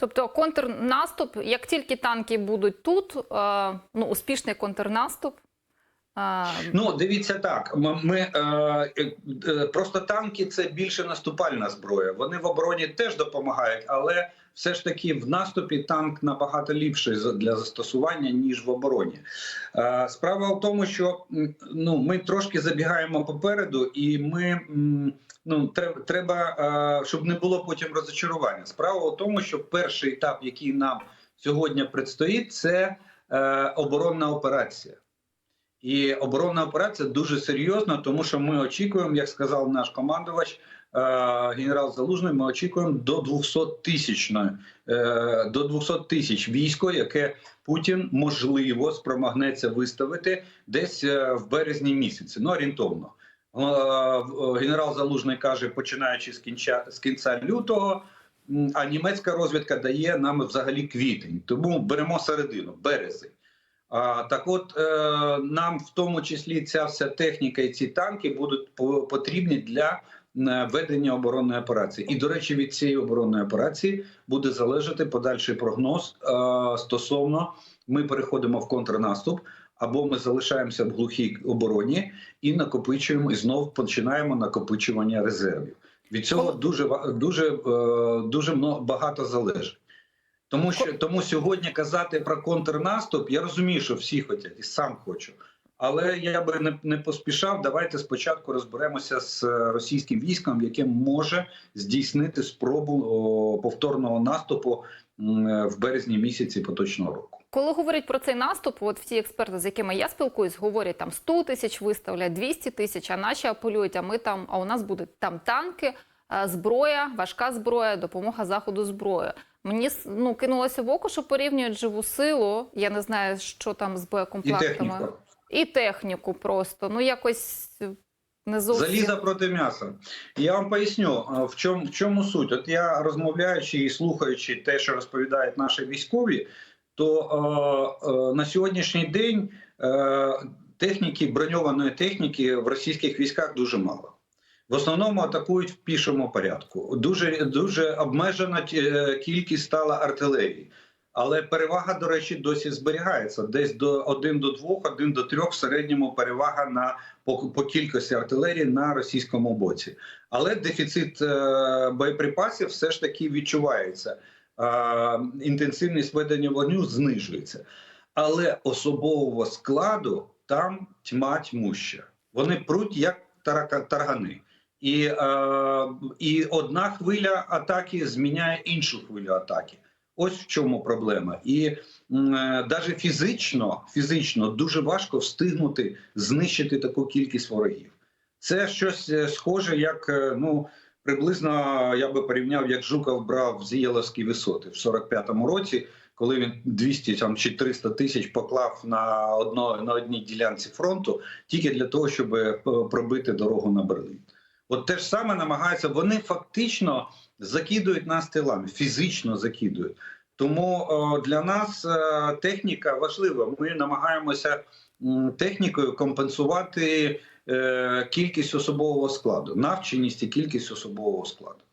Тобто контрнаступ, як тільки танки будуть тут, е, ну успішний контрнаступ. Е, Ну, дивіться так. Ми, ми е, е, просто танки це більше наступальна зброя. Вони в обороні теж допомагають, але все ж таки в наступі танк набагато ліпший для застосування ніж в обороні. Е, справа в тому, що ну ми трошки забігаємо попереду, і ми ну треба, треба е, щоб не було потім розочарування. Справа в тому, що перший етап, який нам сьогодні предстоїть, це е, оборонна операція. І оборонна операція дуже серйозна, тому що ми очікуємо, як сказав наш командувач, е, генерал Залужний, ми очікуємо до 200 тисячної е, до 200 тисяч військо, яке Путін можливо спромагнеться виставити десь е, в березні місяці. Ну орієнтовно. Генерал Залужний каже, починаючи з кінця з кінця лютого. А німецька розвідка дає нам взагалі квітень, тому беремо середину, березень. А, так от е, нам в тому числі ця вся техніка і ці танки будуть потрібні для е, ведення оборонної операції. І, до речі, від цієї оборонної операції буде залежати подальший прогноз е, стосовно ми переходимо в контрнаступ. Або ми залишаємося в глухій обороні і накопичуємо, і знов починаємо накопичування резервів. Від цього дуже дуже дуже багато залежить. Тому що тому сьогодні казати про контрнаступ, я розумію, що всі хочуть, і сам хочу. Але я би не, не поспішав. Давайте спочатку розберемося з е, російським військом, яке може здійснити спробу о, повторного наступу е, в березні місяці поточного року. Коли говорять про цей наступ, от всі експерти, з якими я спілкуюсь, говорять там 100 тисяч виставлять, 200 тисяч, а наші апелюють, а ми там, а у нас будуть там танки, зброя, важка зброя, допомога заходу зброєю. Мені ну кинулося в око, що порівнюють живу силу. Я не знаю, що там з І боєкомплектами. техніка. І техніку просто. Ну якось не зовсім. Заліза проти м'яса. Я вам поясню, в чому, в чому суть. От я розмовляючи і слухаючи те, що розповідають наші військові, то е, е, на сьогоднішній день е, техніки, броньованої техніки в російських військах дуже мало. В основному атакують в пішому порядку. Дуже дуже обмежена е, кількість стала артилерії. Але перевага, до речі, досі зберігається. Десь до 1 до 2, 1 до 3 в середньому перевага на по, по кількості артилерії на російському боці. Але дефіцит е, боєприпасів все ж таки відчувається. Е, інтенсивність ведення вогню знижується. Але особового складу там тьма тьмуща. Вони пруть як таргани. І, е, і одна хвиля атаки зміняє іншу хвилю атаки. Ось в чому проблема. І навіть фізично, фізично дуже важко встигнути знищити таку кількість ворогів. Це щось е, схоже, як е, ну приблизно я би порівняв, як Жуков брав Зієловські висоти в 45-му році, коли він 200 там, чи 300 тисяч поклав на одно, на одній ділянці фронту, тільки для того, щоб е, пробити дорогу на Берлін. От те ж саме намагаються. Вони фактично закидують нас тилами, фізично закидують. Тому для нас е, техніка важлива. Ми намагаємося технікою компенсувати е, кількість особового складу, навченість і кількість особового складу.